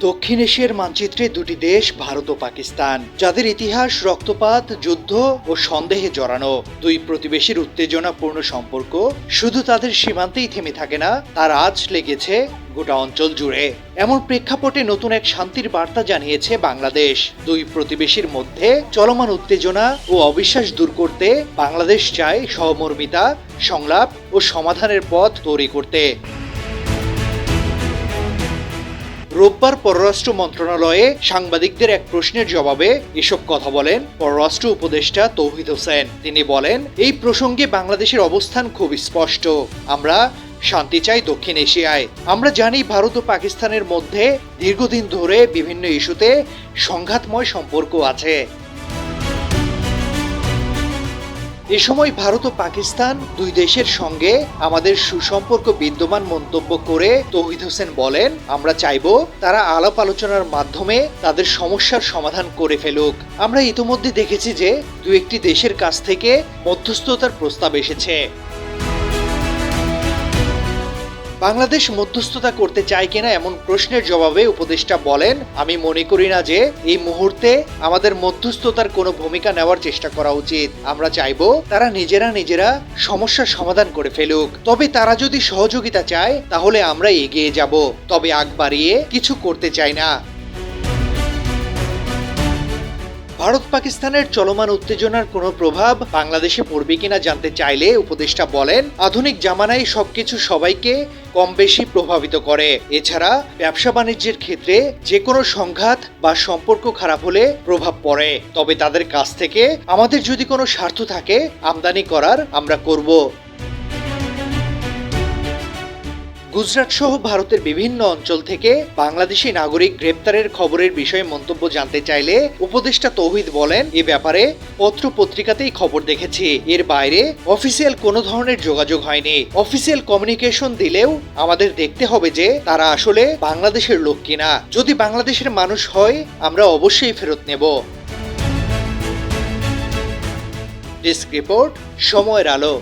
দক্ষিণ এশিয়ার মানচিত্রে দুটি দেশ, ভারত ও পাকিস্তান, যাদের ইতিহাস, রক্তপাত, যুদ্ধ ও সন্দেহে জড়ানো। দুই প্রতিবেশীর উত্তেজনাপূর্ণ সম্পর্ক, শুধু তাদের সীমান্তেই থেমে থাকে না, তার আজ লেগেছে গোটা অঞ্চল জুড়ে। এমন প্রেক্ষাপটে নতুন এক শান্তির বার্তা জানিয়েছে বাংলাদেশ। দুই প্রতিবেশীর মধ্যে চলমান উত্তেজনা ও অবিশ্বাস দূর করতে বাংলাদেশ চায় সহমর্মিতা, সংলাপ ও সমাধানের পথ তৈরি করতে। রোববার পররাষ্ট্র মন্ত্রণালয়ে সাংবাদিকদের এক প্রশ্নের জবাবে এসব কথা বলেন পররাষ্ট্র উপদেষ্টা তৌহিদ হোসেন। তিনি বলেন, এই প্রসঙ্গে বাংলাদেশের অবস্থান খুব স্পষ্ট। আমরা শান্তি চাই দক্ষিণ এশিয়ায়। আমরা জানি ভারত ও পাকিস্তানের মধ্যে দীর্ঘদিন ধরে বিভিন্ন ইস্যুতে সংঘাতময় সম্পর্ক আছে। এ সময় ভারত ও পাকিস্তান দুই দেশের সঙ্গে আমাদের সুসম্পর্ক বিদ্যমান মন্তব্য করে তৌহিদ হোসেন বলেন, আমরা চাইব তারা আলাপ আলোচনার মাধ্যমে তাদের সমস্যার সমাধান করে ফেলুক। আমরা ইতোমধ্যে দেখেছি যে দু একটি দেশের কাছ থেকে মধ্যস্থতার প্রস্তাব এসেছে। বাংলাদেশ মধ্যস্থতা করতে চায় কিনা এমন প্রশ্নের জবাবে উপদেষ্টা বলেন, আমি মনে করি না যে এই মুহূর্তে আমাদের মধ্যস্থতার কোনো ভূমিকা নেওয়ার চেষ্টা করা উচিত। আমরা চাইব তারা নিজেরা নিজেরা সমস্যার সমাধান করে ফেলুক। তবে তারা যদি সহযোগিতা চায়, তাহলে আমরা এগিয়ে যাব। তবে আগ বাড়িয়ে কিছু করতে চাই না। ভারত পাকিস্তানের চলমান উত্তেজনার কোনো প্রভাব বাংলাদেশে পড়বে কিনা জানতে চাইলে উপদেষ্টা বলেন, আধুনিক জামানায় সবকিছু সবাইকে কম বেশি প্রভাবিত করে। এছাড়া ব্যবসা বাণিজ্যের ক্ষেত্রে যে কোনো সংঘাত বা সম্পর্ক খারাপ হলে প্রভাব পড়ে। তবে তাদের কাছ থেকে আমাদের যদি কোনো স্বার্থ থাকে, আমদানি করার আমরা করব। গুজরাট সহ ভারতের বিভিন্ন অঞ্চল থেকে বাংলাদেশি নাগরিক গ্রেপ্তারের খবরের বিষয়ে মন্তব্য জানতে চাইলে উপদেষ্টা তৌহিদ বলেন, এ ব্যাপারে পত্র পত্রিকাতেই খবর দেখেছি। এর বাইরে অফিসিয়াল কোনো ধরনের যোগাযোগ হয়নি। অফিসিয়াল কমিউনিকেশন দিলেও আমাদের দেখতে হবে যে তারা আসলে বাংলাদেশের লোক কিনা। যদি বাংলাদেশের মানুষ হয়, আমরা অবশ্যই ফেরত নেব। ডেস্ক রিপোর্ট সময়ের আলো।